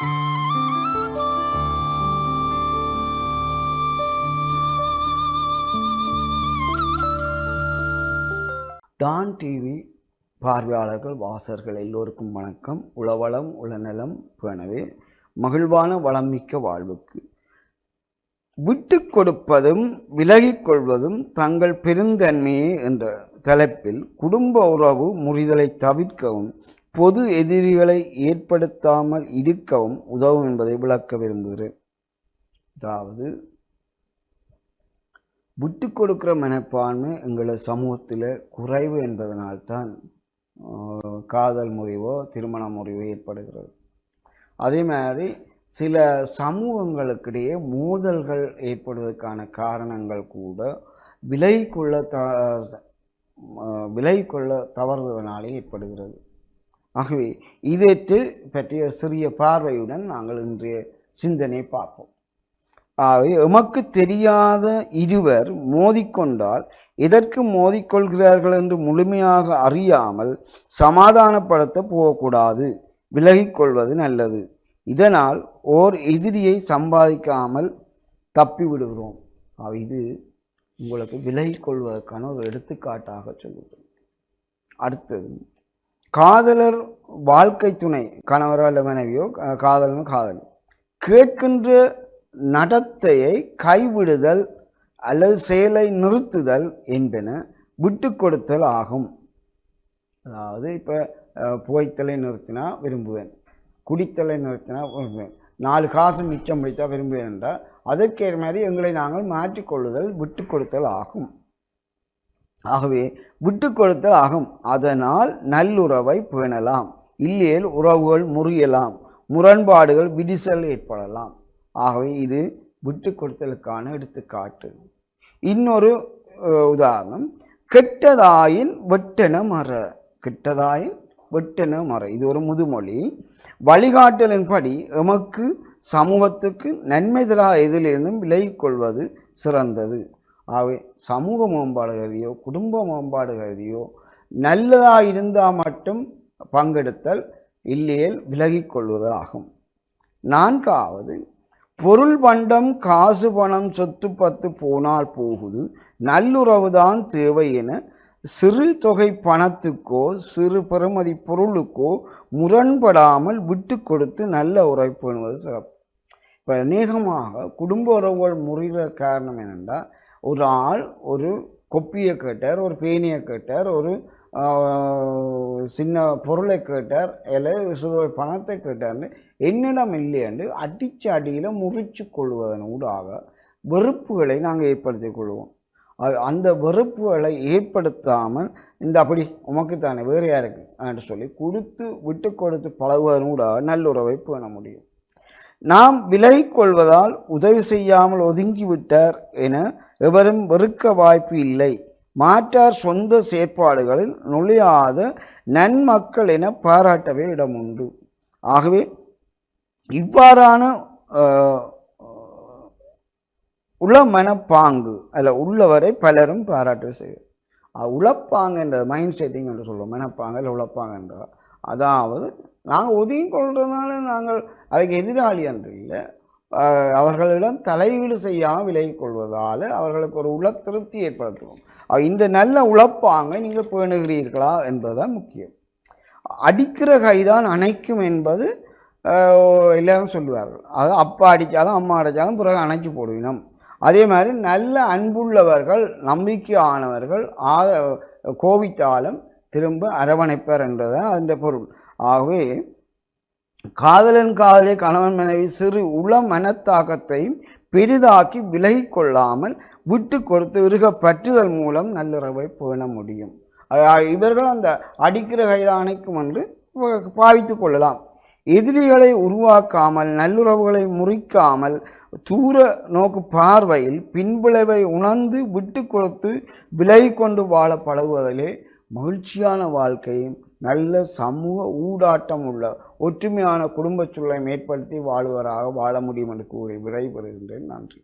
Don TV பார்வையாளர்கள் வாசர்கள் எல்லோருக்கும் வணக்கம். உளவளம் உளநலம் எனவே மகிழ்வான வளமிக்க வாழ்வுக்கு. விட்டு கொடுப்பதும் விலகிக் கொள்வதும் தங்கள் பெருந்தன்மையே என்ற தலைப்பில் குடும்ப உறவு முறிதலை தவிர்க்கவும் பொது எதிரிகளை ஏற்படுத்தாமல் இருக்கவும் உதவும் என்பதை விளக்க விரும்புகிறேன். அதாவது விட்டு கொடுக்கிற மனப்பான்மை எங்களை சமூகத்தில் குறைவு என்பதனால்தான் காதல் முறிவோ திருமண முறிவோ ஏற்படுகிறது. அதே மாதிரி சில சமூகங்களுக்கிடையே மோதல்கள் ஏற்படுவதற்கான காரணங்கள் கூட விலகிக்கொள்ள த விலை கொள்ள தவறுவதனாலே ஏற்படுகிறது. ஆகவே இதற்கு பற்றிய சிறிய பார்வையுடன் நாங்கள் இன்றைய சிந்தனை பார்ப்போம். ஆகவே எமக்கு தெரியாத இருவர் மோதிக்கொண்டால் எதற்கு மோதிக்கொள்கிறார்கள் என்று முழுமையாக அறியாமல் சமாதானப்படுத்த போகக்கூடாது. விலகிக்கொள்வது நல்லது. இதனால் ஓர் எதிரியை சம்பாதிக்காமல் தப்பி விடுகிறோம் இது உங்களுக்கு விலகிக்கொள்வதற்கான ஒரு எடுத்துக்காட்டாக சொல்லுகிறேன் அடுத்தது காதலர் வாழ்க்கை துணை கணவரோ அல்ல மனைவியோ காதலும் காதல் கேட்கின்ற நடத்தையை கைவிடுதல் அல்லது செயலை நிறுத்துதல் என்பன விட்டு கொடுத்தல் ஆகும். அதாவது இப்போ புகைத்தலை நிறுத்தினா விரும்புவேன். குடித்தலை நிறுத்தினா விரும்புவேன். நாலு காசு மிச்சம் பிடித்தா விரும்புவேன் என்றால் அதற்கேற்ற மாதிரி எங்களை நாங்கள் மாற்றிக்கொள்ளுதல் விட்டு கொடுத்தல் ஆகும். ஆகவே விட்டு கொடுத்தல் ஆகும். அதனால் நல்லுறவை பேணலாம். இல்லையேல் உறவுகள் முறியலாம். முரண்பாடுகள் விடிசல் ஏற்படலாம். ஆகவே இது விட்டு கொடுத்தலுக்கான எடுத்துக்காட்டு. இன்னொரு உதாரணம். கெட்டதாயின் வெட்டென மற. கெட்டதாயின் வெட்டென மற. இது ஒரு முதுமொழி. வழிகாட்டலின்படி எமக்கு சமூகத்துக்கு நன்மை தரா எதிலிருந்தும் விலகிக் கொள்வது சிறந்தது. ஆகவே சமூக மேம்பாடு கருதியோ குடும்ப மேம்பாடு கருதியோ நல்லதாக இருந்தால் மட்டும் பங்கெடுத்தல் இல்லையேல் விலகிக் கொள்வதாகும் நான்காவது பொருள் பண்டம் காசு பணம் சொத்து பத்து போனால் போகுது. நல்லுறவுதான் தேவை என சிறு தொகை பணத்துக்கோ சிறு பெறுமதி பொருளுக்கோ முரண்படாமல் விட்டு கொடுத்து நல்ல உறவு பண்ணுவது சிறப்பு. இப்போ அநேகமாக குடும்ப உறவுகள் முறிகிற காரணம் என்னென்றால் ஒரு ஆள் ஒரு கொப்பியை கேட்டார் ஒரு பேனியை கேட்டார் ஒரு சின்ன பொருளை கேட்டார் இல்லை சிறு பணத்தை கேட்டார்னு என்னிடம் இல்லையென்று அடிச்சு அடியில் முறிச்சு கொள்வதன் ஊடாக வெறுப்புகளை நாங்கள் ஏற்படுத்திக் கொள்வோம். அது- அந்த வெறுப்புகளை ஏற்படுத்தாமல் இந்த அப்படி உமக்குத்தானே வேறு யாருக்கு? என்று சொல்லி கொடுத்து விட்டு கொடுத்து பழகுவதன் ஊடாக நல்லுறவை பேண முடியும். நாம் விலகிக் கொள்வதால் உதவி செய்யாமல் ஒதுங்கிவிட்டார் என எவரும் வெறுக்க வாய்ப்பு இல்லை. மாற்றார் சொந்த செயற்பாடுகளில் நுழையாத நன்மக்கள் என பாராட்டவே இடம் உண்டு. ஆகவே இவ்வாறான உள மனப்பாங்கு அல்ல உள்ளவரை பலரும் பாராட்டு செய்யும் உழப்பாங்க என்ற மைண்ட் செட்டிங் என்று சொல்லுவோம். மனப்பாங்க இல்லை உழப்பாங்கன்றதா அதாவது நாங்கள் ஒதுங்கி கொள்றதுனால நாங்கள் அதுக்கு எதிராளி அன்று இல்லை. அவர்களிடம் தலையீடு செய்யாமல் விலகிக் கொள்வதால் அவர்களுக்கு ஒரு உள திருப்தி ஏற்படுத்துவோம். இந்த நல்ல உழப்பாங்க நீங்கள் பேணுகிறீர்களா என்பதுதான் முக்கியம். அடிக்கிற கைதான் அணைக்கும் என்பது எல்லாரும் சொல்லுவார்கள். அது அப்பா அடித்தாலும் அம்மா அடித்தாலும் பிறகு அணைச்சி போடுவினோம். அதே மாதிரி நல்ல அன்புள்ளவர்கள் நம்பிக்கையானவர்கள் ஆ கோபித்தாலும் திரும்ப அரவணைப்பர் என்றுதான் அந்த பொருள். ஆகவே காதலன் காதலே கணவன் மனைவி சிறு உள மனத்தாக்கத்தையும் பெரிதாக்கி விலகி கொள்ளாமல் விட்டு கொடுத்து இறுக பற்றுதல் மூலம் நல்லுறவை பேண முடியும். இவர்கள் அந்த அடிக்கிற கையில் அணைக்கும் என்று பாவித்துக் கொள்ளலாம். எதிரிகளை உருவாக்காமல் நல்லுறவுகளை முறிக்காமல் தூர நோக்கு பார்வையில் பின்விளைவை உணர்ந்து விட்டு கொடுத்து விலகி கொண்டு வாழ பழகுவதிலே மகிழ்ச்சியான வாழ்க்கையும் நல்ல சமூக ஊடாட்டம் உள்ள ஒற்றுமையான குடும்ப சூழலை ஏற்படுத்தி வாழ்வராக வாழ முடியும் என்று கூறி விடைபெறுகின்றேன். நன்றி.